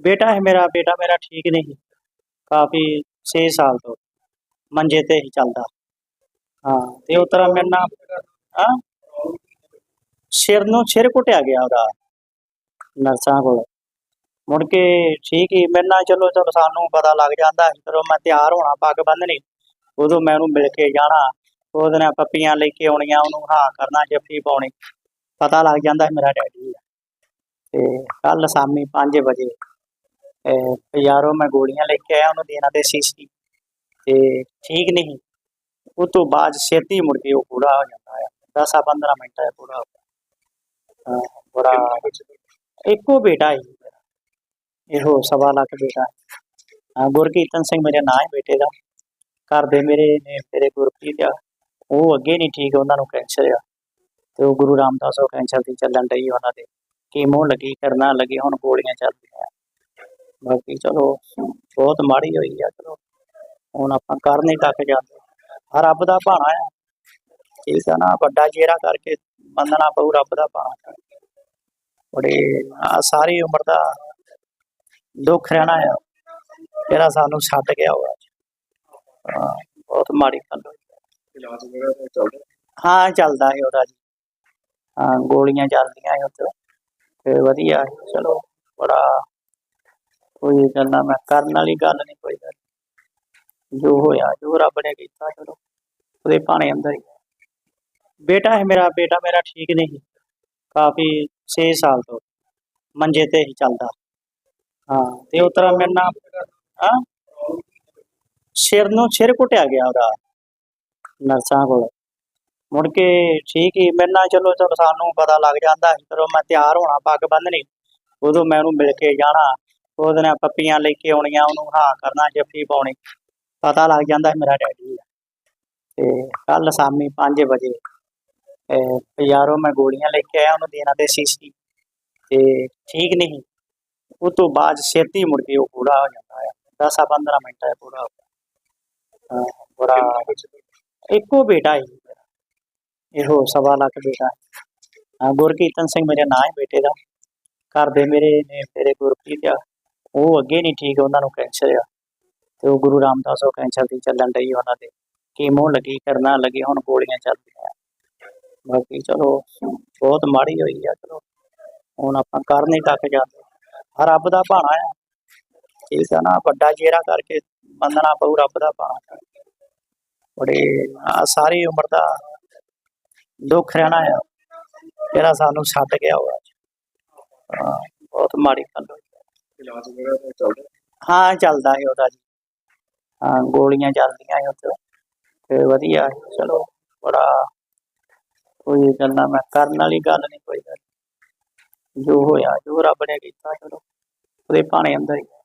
ਬੇਟਾ ਹੈ ਮੇਰਾ, ਬੇਟਾ ਮੇਰਾ ਠੀਕ ਨਹੀਂ ਕਾਫੀ 6 ਸਾਲ ਤੋਂ ਮੰਜੇ ਤੇ ਹੀ ਚੱਲਦਾ। ਹਾਂ, ਤੇ ਉਹ ਤਰ੍ਹਾਂ ਮੇਰੇ ਨਾਲ, ਹਾਂ? ਸਿਰ ਨੂੰ ਸਿਰ ਕੁੱਟਿਆ ਗਿਆ ਉਹਦਾ, ਨਰਸਾਂ ਕੋਲ। ਮੁੜ ਕੇ ਠੀਕ ਹੀ, ਮੇਰੇ ਨਾਲ ਚਲੋ ਚਲੋ ਸਾਨੂੰ ਪਤਾ ਲੱਗ ਜਾਂਦਾ ਸੀ ਜਦੋਂ ਮੈਂ ਤਿਆਰ ਹੋਣਾ, ਪੱਗ ਬੰਨਣੀ ਉਦੋਂ ਮੈਂ ਉਹਨੂੰ ਮਿਲ ਕੇ ਜਾਣਾ, ਉਹਦੇ ਨਾਲ ਪੱਪੀਆਂ ਲੈ ਕੇ ਆਉਣੀਆਂ, ਉਹਨੂੰ ਹਾਂ ਕਰਨਾ, ਜੱਫੀ ਪਾਉਣੀ। ਪਤਾ ਲੱਗ ਜਾਂਦਾ ਮੇਰਾ ਡੈਡੀ ਤੇ ਕੱਲ ਸ਼ਾਮੀ 5 ਵਜੇ ਯਾਰੋ ਮੈਂ ਗੋਲੀਆਂ ਲੈ ਕੇ ਆਇਆ ਉਹਨੂੰ ਦੇਣਾ ਤੇ ਸੀਸੀ। ਤੇ ਠੀਕ ਨਹੀਂ ਉਹ ਤੋਂ ਬਾਅਦ ਛੇਤੀ ਮੁੜ ਕੇ ਉਹ ਪੂਰਾ ਹੋ ਜਾਂਦਾ ਹੈ 10 15 ਮਿੰਟ ਹੈ ਪੂਰਾ ਹੋ ਗਿਆ। ਬੜਾ। ਇੱਕੋ ਬੇਟਾ ਹੀ ਇਹੋ ਸਵਾ ਲੱਖ ਬੇਟਾ। ਹਾਂ, ਗੁਰਕੀਰਤਨ ਸਿੰਘ ਮੇਰੇ ਨਾਂ ਹੈ ਬੇਟੇ ਦਾ। ਘਰ ਦੇ ਮੇਰੇ ਨੇ ਮੇਰੇ ਗੁਰਪ੍ਰੀਤ ਆ। ਉਹ ਅੱਗੇ ਨਹੀਂ ਠੀਕ ਉਹਨਾਂ ਨੂੰ ਕੈਂਸਰ ਆ। ਤੇ ਉਹ ਗੁਰੂ ਰਾਮਦਾਸ ਉਹ ਕੈਂਸਰ ਦੀ ਚੱਲਣ ਡਈ ਉਹਨਾਂ ਦੇ। ਕੀਮੋ ਲੱਗੀ ਕਰਨਾ ਲੱਗੇ ਹੁਣ ਗੋਲੀਆਂ ਚੱਲਦੀ ਬਾਕੀ ਚਲੋ ਬਹੁਤ ਮਾੜੀ ਹੋਈ ਆ ਚਲੋ। ਹੁਣ ਆਪਾਂ ਕਰ ਨਹੀਂ ਤੱਕ ਜਾਂਦੇ। ਆ ਰੱਬ ਦਾ ਭਾਣਾ ਆ। ਠੀਕ ਆ ਨਾ ਵੱਡਾ ਜੇਰਾ ਕਰਕੇ ਮੰਨਣਾ ਪਊ ਰੱਬ ਦਾ ਭਾਣਾ। ਬੜੇ ਆ ਸਾਰੀ ਉਮਰ ਦਾ ਦੁੱਖ ਰਹਿਣਾ ਆ। ਜਿਹੜਾ ਸਾਨੂੰ ਛੱਡ ਗਿਆ ਹੋਇਆ ਬਹੁਤ ਮਾੜੀ ਗੱਲ ਹਾਂ ਚੱਲਦਾ ਹੈ ਉਹਦਾ ਜੀ। ਹਾਂ ਗੋਲੀਆਂ ਚੱਲਦੀਆਂ ਹੈ ਉੱਥੇ। ਤੇ ਵਧੀਆ ਚਲੋ ਬੜਾ ਕੋਈ ਗੱਲ ਮੈਂ ਕਰਨ ਵਾਲੀ ਗੱਲ ਨਹੀਂ ਕੋਈ ਗੱਲ ਜੋ ਹੋਇਆ, ਜੋ ਰੱਬ ਨੇ ਕੀਤਾ, ਚਲੋ, ਉਹਦੇ ਭਾਣੇ ਅੰਦਰ ਹੀ ਬੇਟਾ ਹੈ ਮੇਰਾ, ਬੇਟਾ ਮੇਰਾ ਠੀਕ ਨਹੀਂ। ਕਾਫੀ 6 ਸਾਲ ਤੋਂ ਮੰਜੇ ਤੇ ਹੀ ਚੱਲਦਾ। ਹਾਂ, ਤੇ ਉਹ ਤਰ੍ਹਾਂ ਮੇਰੇ ਨਾਲ, ਹਾਂ? ਸਿਰ ਨੂੰ ਸਿਰ ਕੁੱਟਿਆ ਗਿਆ ਉਹਦਾ, ਨਰਸਾਂ ਕੋਲ। ਮੁੜ ਕੇ ਠੀਕ ਹੀ, ਮੇਰੇ ਨਾਲ ਚਲੋ ਚਲੋ, ਸਾਨੂੰ ਪਤਾ ਲੱਗ ਜਾਂਦਾ ਸੀ ਜਦੋਂ ਮੈਂ ਤਿਆਰ ਹੋਣਾ, ਪੱਗ ਬੰਨ੍ਹਣੀ। ਉਦੋਂ ਮੈਂ ਉਹਨੂੰ ਮਿਲ ਕੇ ਜਾਣਾ। ਉਹਦੇ ਨਾਲ ਪੱਪੀਆਂ ਲੈ ਕੇ ਆਉਣੀਆਂ ਉਹਨੂੰ ਹਾਂ ਕਰਨਾ ਜੱਫੀ ਪਾਉਣੀ। ਪਤਾ ਲੱਗ ਜਾਂਦਾ ਮੇਰਾ ਡੈਡੀ ਆ। ਤੇ ਕੱਲ ਸ਼ਾਮੀ 5 ਵਜੇ ਅਹ ਬਾਜ਼ਾਰੋਂ ਮੈਂ ਗੋਲੀਆਂ ਲੈ ਕੇ ਆਇਆ ਉਹਨੂੰ ਦੇਣਾ ਤੇ ਸੀਸੀ। ਤੇ ਠੀਕ ਨਹੀਂ ਉਹ ਤੋਂ ਬਾਅਦ ਛੇਤੀ ਮੁੜ ਕੇ ਉਹ ਪੂਰਾ ਹੋ ਜਾਂਦਾ ਹੈ 10 15 ਮਿੰਟ ਹੈ ਪੂਰਾ ਹੋ ਗਿਆ ਇੱਕੋ ਬੇਟਾ ਹੀ ਇਹੋ ਸਵਾ ਲੱਖ ਬੇਟਾ। ਹਾਂ, ਗੁਰਕੀਰਤਨ ਸਿੰਘ ਮੇਰੇ ਨਾਂ ਹੈ ਬੇਟੇ ਦਾ। ਘਰ ਦੇ ਮੇਰੇ ਨੇ ਮੇਰੇ ਗੁਰਪ੍ਰੀਤ ਆ। ਉਹ ਅੱਗੇ ਨਹੀਂ ਠੀਕ, ਉਹਨਾਂ ਨੂੰ ਕੈਂਸਰ ਆ। ਤੇ ਉਹ ਗੁਰੂ ਰਾਮਦਾਸ ਉਹ ਕੈਂਸਰ ਦੀ ਚੱਲਣ ਡਈ ਉਹਨਾਂ ਦੇ। ਕੀਮੋ ਲੱਗੀ, ਕਰਨਾ ਲੱਗੀ, ਹੁਣ ਗੋਲੀਆਂ ਚੱਲਦੀਆਂ। ਬਾਕੀ ਚਲੋ, ਬਹੁਤ ਮਾੜੀ ਹੋਈ ਆ, ਚਲੋ। ਹੁਣ ਆਪਾਂ ਕਰ ਨਹੀਂ ਤੱਕ ਜਾਂਦੇ। ਰੱਬ ਦਾ ਭਾਣਾ ਆ। ਠੀਕ ਆ ਨਾ, ਵੱਡਾ ਜੇਰਾ ਕਰਕੇ ਮੰਨਣਾ ਪਊ, ਰੱਬ ਦਾ ਭਾਣਾ। ਬੜੇ ਸਾਰੀ ਉਮਰ ਦਾ ਦੁੱਖ ਰਹਿਣਾ ਆ। ਜਿਹੜਾ ਸਾਨੂੰ ਛੱਡ ਗਿਆ ਹੋਇਆ ਬਹੁਤ ਮਾੜੀ ਗੱਲ ਹੋਈ। ਇਲਾਜ ਵਗੈਰਾ ਤਾਂ ਚੱਲਦਾ ਹਾਂ, ਚੱਲਦਾ ਹੈ ਉਹਦਾ ਜੀ। ਹਾਂ, ਗੋਲੀਆਂ ਚੱਲਦੀਆਂ ਹੈ ਉੱਥੇ। ਤੇ ਵਧੀਆ ਹੈ ਚਲੋ, ਬੜਾ ਕੋਈ ਗੱਲ ਮੈਂ ਕਰਨ ਵਾਲੀ ਗੱਲ ਨਹੀਂ ਕੋਈ ਗੱਲ ਜੋ ਹੋਇਆ, ਜੋ ਰੱਬ ਨੇ ਕੀਤਾ, ਚਲੋ। ਉਹਦੇ ਭਾਣੇ ਅੰਦਰ ਹੀ ਹੈ।